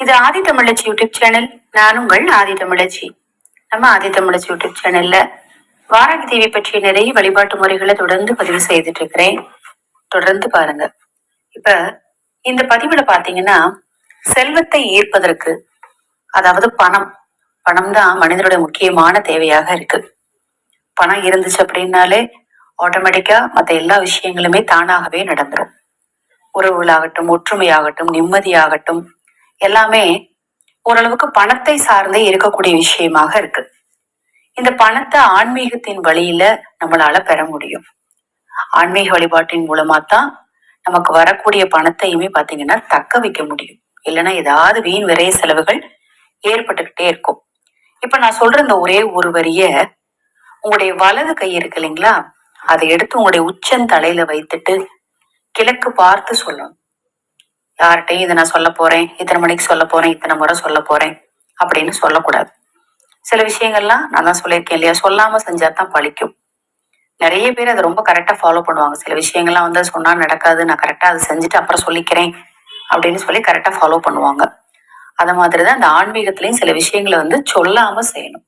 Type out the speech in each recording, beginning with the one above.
இது ஆதி தமிழச்சி YouTube channel. நான் உங்கள் ஆதி தமிழச்சி. நம்ம ஆதி தமிழச்சி யூடியூப் சேனல்ல வாராகி தேவி பற்றிய நிறைய வழிபாட்டு முறைகளை தொடர்ந்து பதிவு செய்துட்டு இருக்கிறேன் தொடர்ந்து பாருங்க. இப்ப இந்த பதிவுல பாத்தீங்கன்னா செல்வத்தை ஈர்ப்பதற்கு அதாவது பணம் பணம் தான் மனிதனுடைய முக்கியமான தேவையாக இருக்கு. பணம் இருந்துச்சு அப்படின்னாலே ஆட்டோமேட்டிக்கா மற்ற எல்லா விஷயங்களுமே தானாகவே நடந்துடும் உறவுகளாகட்டும் ஒற்றுமையாகட்டும் நிம்மதியாகட்டும் எல்லாமே ஓரளவுக்கு பணத்தை சார்ந்தே இருக்கக்கூடிய விஷயமாக இருக்கு. இந்த பணத்தை ஆன்மீகத்தின் வழியில நம்மளால பெற முடியும். ஆன்மீக வழிபாட்டின் மூலமா தான் நமக்கு வரக்கூடிய பணத்தையுமே பாத்தீங்கன்னா தக்க வைக்க முடியும். இல்லைன்னா ஏதாவது வீண் விரைய செலவுகள் ஏற்பட்டுக்கிட்டே இருக்கும். இப்ப நான் சொல்ற இந்த ஒரே ஒரு வரிய உங்களுடைய வலது கை இருக்கு இல்லைங்களா? அதை எடுத்து உங்களுடைய உச்சந்தலையில வைத்துட்டு கிழக்கு பார்த்து சொல்லணும். யார்கிட்டையும் இதை நான் சொல்ல போறேன் இத்தனை மணிக்கு சொல்ல போறேன் இத்தனை முறை சொல்ல போறேன் அப்படின்னு சொல்லக்கூடாது. சில விஷயங்கள்லாம் நான் தான் சொல்லியிருக்கேன் இல்லையா? சொல்லாம செஞ்சா தான் பழிக்கும். நிறைய பேர் அதை ரொம்ப கரெக்டா ஃபாலோ பண்ணுவாங்க. சில விஷயங்கள்லாம் வந்து சொன்னா நடக்காது நான் கரெக்டா அதை செஞ்சுட்டு அப்புறம் சொல்லிக்கிறேன் அப்படின்னு சொல்லி கரெக்டா ஃபாலோ பண்ணுவாங்க. அத மாதிரிதான் இந்த ஆன்மீகத்திலையும் சில விஷயங்களை வந்து சொல்லாம செய்யணும்.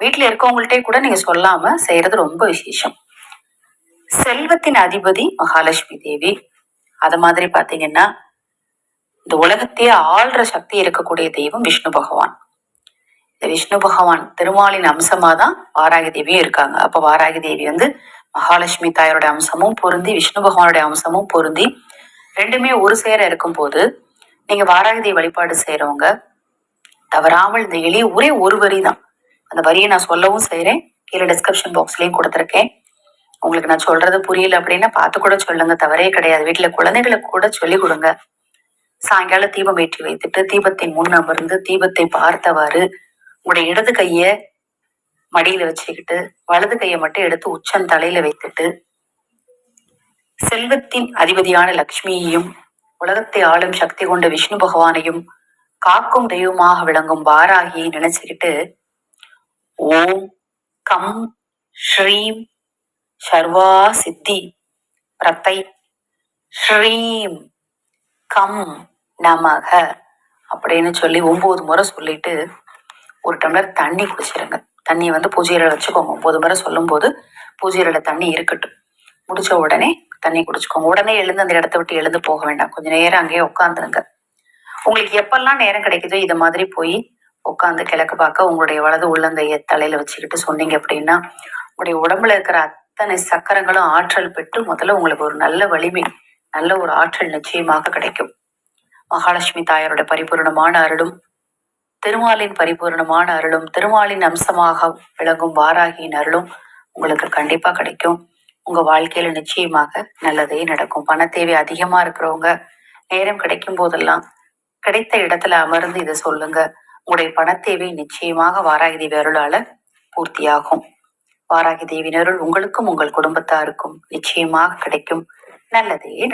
வீட்டுல இருக்கவங்கள்ட்டே கூட நீங்க சொல்லாம செய்யறது ரொம்ப விசேஷம். செல்வத்தின் அதிபதி மகாலட்சுமி தேவி. அத மாதிரி பாத்தீங்கன்னா இந்த உலகத்தையே ஆள்ற சக்தி இருக்கக்கூடிய தெய்வம் விஷ்ணு பகவான். இந்த விஷ்ணு பகவான் திருமாலின் அம்சமா தான் வாராகி தேவியும் இருக்காங்க. அப்ப வாராகி தேவி வந்து மகாலட்சுமி தாயோட அம்சமும் பொருந்தி விஷ்ணு பகவானுடைய அம்சமும் பொருந்தி ரெண்டுமே ஒரு சேர இருக்கும் போது நீங்க வாராகி தேவி வழிபாடு செய்யறவங்க தவறாமல் இந்த எளிய ஒரே ஒரு வரி தான் அந்த வரியை நான் சொல்லவும் செய்யறேன் கீழே டிஸ்கிரிப்ஷன் பாக்ஸ்லயும் கொடுத்துருக்கேன். உங்களுக்கு நான் சொல்றது புரியல அப்படின்னா பார்த்து கூட சொல்லுங்க. தவறே கிடையாது. வீட்டுல குழந்தைகளுக்கு கூட சொல்லி கொடுங்க. சாயங்காலம் தீபம் ஏற்றி வைத்துட்டு தீபத்தின் முன் அமர்ந்து தீபத்தை பார்த்தவாறு உங்களுடைய இடது கைய மடியில வச்சுக்கிட்டு வலது கையை மட்டும் எடுத்து உச்சம் தலையில வைத்துட்டு செல்வத்தின் அதிபதியான லக்ஷ்மியையும் உலகத்தை ஆளும் சக்தி கொண்ட விஷ்ணு பகவானையும் காக்கும் தெய்வமாக விளங்கும் வாராகியை நினைச்சுக்கிட்டு ஓம் கம் ஸ்ரீம் சர்வா சித்தி பிரத்தை ஸ்ரீம் கம் நமக அப்படின்னு சொல்லி ஒம்பது முறை சொல்லிட்டு ஒரு டம்ளர் தண்ணி குடிச்சிருங்க. தண்ணியை வந்து பூஜையில வச்சுக்கோங்க. ஒம்பது முறை சொல்லும்போது பூஜையில தண்ணி இருக்கட்டும். முடிச்ச உடனே தண்ணி குடிச்சுக்கோங்க. உடனே எழுந்து அந்த இடத்த விட்டு எழுந்து போக வேண்டாம். கொஞ்ச நேரம் அங்கேயே உட்காந்துருங்க உங்களுக்கு எப்பெல்லாம் நேரம் கிடைக்குதோ இது மாதிரி போய் உட்காந்து கிழக்கு பார்க்க உங்களுடைய வலது உள்ளங்கைய தலையில வச்சுக்கிட்டு சொன்னீங்க அப்படின்னா உங்களுடைய உடம்புல இருக்கிற அத்தனை சக்கரங்களும் ஆற்றல் பெற்று முதல்ல உங்களுக்கு ஒரு நல்ல வலிமை நல்ல ஒரு ஆற்றல் நிச்சயமாக கிடைக்கும். மகாலட்சுமி தாயாரோட பரிபூர்ணமான அருளும் திருமாலின் பரிபூர்ணமான அருளும் திருமாலின் அம்சமாக விளங்கும் வாராகியின் அருளும் உங்களுக்கு கண்டிப்பா கிடைக்கும். உங்க வாழ்க்கையில நிச்சயமாக நல்லதே நடக்கும். பண தேவை அதிகமா இருக்கிறவங்க நேரம் கிடைக்கும் போதெல்லாம் கிடைத்த இடத்துல அமர்ந்து இதை சொல்லுங்க. உங்களுடைய பணத்தேவை நிச்சயமாக வாராகி தேவி அருளால பூர்த்தியாகும். வாராகி தேவியின் அருள் உங்களுக்கும் உங்கள் குடும்பத்தாருக்கும் நிச்சயமாக கிடைக்கும். நல்லதே